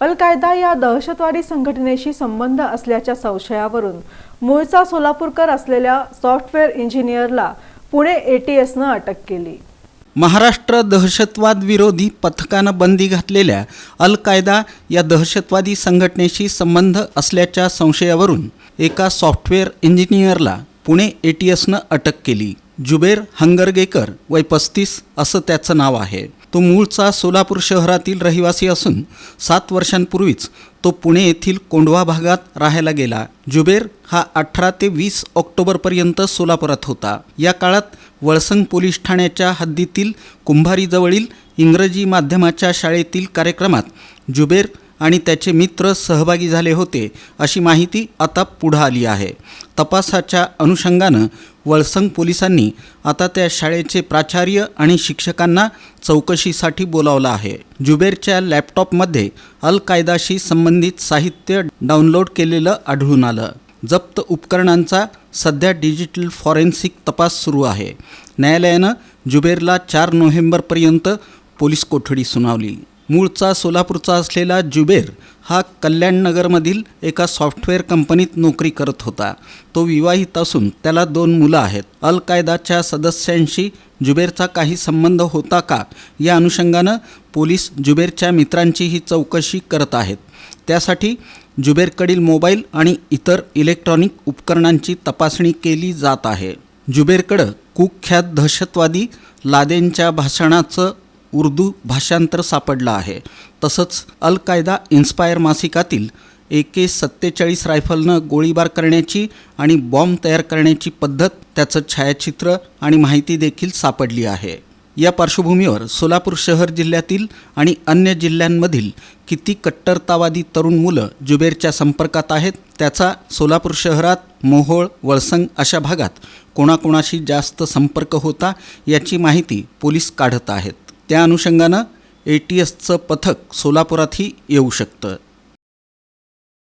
अल कायदा या दहशतवादी संघटनेशी संबंध असल्याच्या संशयावरून मूळचा सोलापूरकर असलेल्या सॉफ्टवेअर इंजिनियरला पुणे एटीएसनं अटक केली. महाराष्ट्र दहशतवाद विरोधी पथकानं बंदी घातलेल्या अल कायदा या दहशतवादी संघटनेशी संबंध असल्याच्या संशयावरून एका सॉफ्टवेअर इंजिनियरला पुणे ए टी अटक केली. जुबेर हंगरगेकर वय पस्तीस असं त्याचं नाव आहे. तो मूळचा सोलापूर शहरातील रहिवासी असून सात वर्षांपूर्वीच तो पुणे येथील कोंढवा भागात राहायला गेला. जुबेर हा अठरा ते वीस ऑक्टोबरपर्यंत सोलापुरात होता. या काळात वळसंग पोलीस ठाण्याच्या हद्दीतील कुंभारीजवळील इंग्रजी माध्यमाच्या शाळेतील कार्यक्रमात जुबेर आणि त्याचे मित्र सहभागी झाले होते अशी माहिती आता पुढं आली आहे. तपासाच्या अनुषंगानं वळसंग पोलिसांनी आता त्या शाळेचे प्राचार्य आणि शिक्षकांना चौकशीसाठी बोलावलं आहे. जुबेरच्या लॅपटॉपमध्ये अल कायदाशी संबंधित साहित्य डाउनलोड केलेलं आढळून आलं. जप्त उपकरणांचा सध्या डिजिटल फॉरेन्सिक तपास सुरू आहे. न्यायालयानं जुबेरला चार नोव्हेंबरपर्यंत पोलीस कोठडी सुनावली. मूळचा सोलापूरचा असलेला जुबेर हा कल्याणनगरमधील एका सॉफ्टवेअर कंपनीत नोकरी करत होता. तो विवाहित असून त्याला दोन मुलं आहेत. अल कायदाच्या सदस्यांशी जुबेरचा काही संबंध होता का? या अनुषंगानं पोलीस जुबेरच्या मित्रांची ही चौकशी करत आहेत. त्यासाठी जुबेरकडील मोबाईल आणि इतर इलेक्ट्रॉनिक उपकरणांची तपासणी केली जात आहे. जुबेरकडं कुख्यात दहशतवादी लादेनच्या भाषणाचं उर्दू भाषांतर सापडलं आहे. तसंच अल कायदा इन्स्पायर मासिकातील ए के सत्तेचाळीस रायफलनं गोळीबार करण्याची आणि बॉम्ब तयार करण्याची पद्धत त्याचं छायाचित्र आणि माहिती देखील सापडली आहे. या पार्श्वभूमीवर सोलापूर शहर जिल्ह्यातील आणि अन्य जिल्ह्यांमधील किती कट्टरतावादी तरुण मुलं जुबेरच्या संपर्कात आहेत त्याचा सोलापूर शहरात मोहोळ वळसंग अशा भागात कोणाकोणाशी जास्त संपर्क होता याची माहिती पोलीस काढत आहेत. त्या अनुषंगानं ए टी एसचं पथक सोलापुरातही येऊ शकतं.